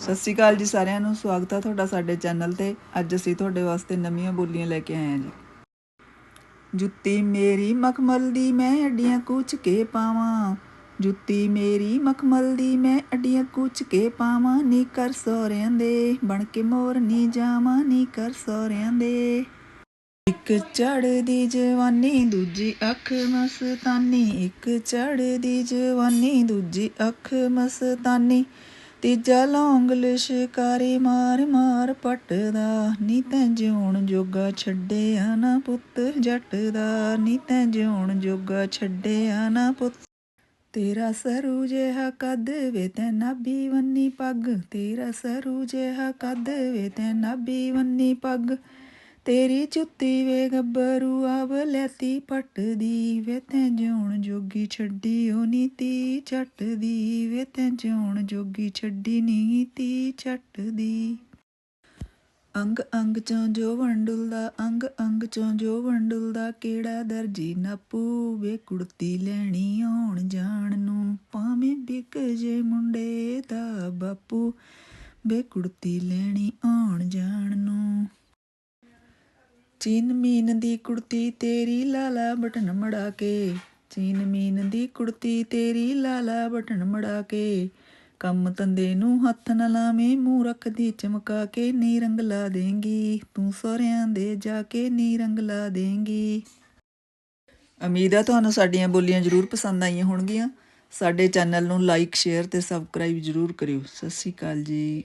ਸਤਿ ਸ਼੍ਰੀ ਅਕਾਲ ਜੀ ਸਾਰਿਆਂ ਨੂੰ, ਸਵਾਗਤ ਹੈ ਤੁਹਾਡਾ ਸਾਡੇ ਚੈਨਲ ਤੇ। ਅੱਜ ਅਸੀਂ ਤੁਹਾਡੇ ਵਾਸਤੇ ਨਵੀਆਂ ਬੋਲੀਆਂ ਲੈ ਕੇ ਆਏ ਹਾਂ ਜੀ। ਜੁੱਤੀ ਮੇਰੀ ਮਖਮਲ ਦੀ ਮੈਂ ਅੱਡੀਆਂ ਕੁਚ ਕੇ ਪਾਵਾਂ। ਜੁੱਤੀ ਮੇਰੀ ਮਖਮਲ ਦੀ ਮੈਂ ਅੱਡੀਆਂ ਕੁਚ ਕੇ ਪਾਵਾਂ। ਨੀ ਕਰ ਸੋਹਰਿਆਂ ਦੇ, ਬਣ ਕੇ ਮੋਰ ਨੀ ਜਾਵਾਂ। ਨੀ ਕਰ ਸੋਹਰਿਆਂ ਦੇ। ਇੱਕ ਚੜਦੀ ਜਵਾਨੀ, ਦੂਜੀ ਅੱਖ ਮਸਤਾਨੀ। ਇੱਕ ਚੜਦੀ ਜਵਾਨੀ, ਦੂਜੀ ਅੱਖ ਮਸਤਾਨੀ। ਤੀਜਾ ਲੌਂਗ ਲਿਸ਼ਕਾਰੀ ਮਾਰ ਮਾਰ ਪਟਦਾ, ਨੀ ਤੈਂ ਜਿਉਣ ਜੋਗਾ ਛੱਡਿਆ ਨਾ ਪੁੱਤ ਜੱਟ ਦਾ ਨੀ ਤੈਂ ਜਿਉਣ ਜੋਗਾ ਛੱਡਿਆ ਨਾ ਪੁੱਤ। ਤੇਰਾ ਸਰੂ ਜਿਹਾ ਕੱਦ ਵੇ ਤੈ ਨਾਭੀ ਵੰਨੀ ਪੱਗ, ਤੇਰਾ ਸਰੂ ਜਿਹਾ ਕੱਦ ਵੇ ਤੈ ਨਾਭੀ ਵੰਨੀ ਪੱਗ। ਤੇਰੀ ਜੁੱਤੀ ਵੇ ਗੱਭਰੂ, ਆਵ ਲੈਤੀ ਪੱਟਦੀ ਵੇ ਤੈਂ ਜਿਉਣ ਜੋਗੀ ਛੱਡੀ ਓ ਨੀਤੀ ਛੱਟਦੀ ਵੇ ਤੈਂ ਜਿਉਣ ਜੋਗੀ ਛੱਡੀ ਨੀਤੀ ਛੱਟਦੀ ਅੰਗ ਅੰਗ ਚੋਂ ਜੋ ਵੰਡੁਲਦਾ, ਅੰਗ ਅੰਗ ਚੋਂ ਜੋ ਵੰਡੁਲਦਾ, ਕਿਹੜਾ ਦਰਜੀ ਨਾਪੂ ਵੇ ਕੁੜਤੀ ਲੈਣੀ ਆਉਣ ਜਾਣ ਨੂੰ? ਭਾਵੇਂ ਬਿਕ ਜੇ ਮੁੰਡੇ ਦਾ ਬਾਪੂ, ਵੇ ਕੁੜਤੀ ਲੈਣੀ ਆਉਣ ਜਾਣ ਨੂੰ। ਚੀਨ ਮੀਨ ਦੀ ਕੁੜਤੀ ਤੇਰੀ ਲਾਲਾ ਬਟਨ ਮੜਾ ਕੇ। ਚੀਨ ਮੀਨ ਦੀ ਕੁੜਤੀ ਤੇਰੀ ਲਾਲਾ ਬਟਨ ਮੜਾ ਕੇ। ਕੰਮ ਤੰਦੇ ਨੂੰ ਹੱਥ ਨਾ ਲਾਵੇਂ, ਮੂੰਹ ਰੱਖਦੀ ਚਮਕਾ ਕੇ, ਨੀ ਰੰਗ ਲਾ ਦੇਂਗੀ। ਤੂੰ ਸੋਹਰਿਆਂ ਦੇ ਜਾ ਕੇ ਨੀ ਰੰਗ ਲਾ ਦੇਂਗੀ। ਉਮੀਦ ਆ ਤੁਹਾਨੂੰ ਸਾਡੀਆਂ ਬੋਲੀਆਂ ਜ਼ਰੂਰ ਪਸੰਦ ਆਈਆਂ ਹੋਣਗੀਆਂ। ਸਾਡੇ ਚੈਨਲ ਨੂੰ ਲਾਈਕ ਸ਼ੇਅਰ ਤੇ ਸਬਸਕ੍ਰਾਈਬ ਜ਼ਰੂਰ ਕਰਿਓ। ਸਤਿ ਸ਼੍ਰੀ ਅਕਾਲ ਜੀ।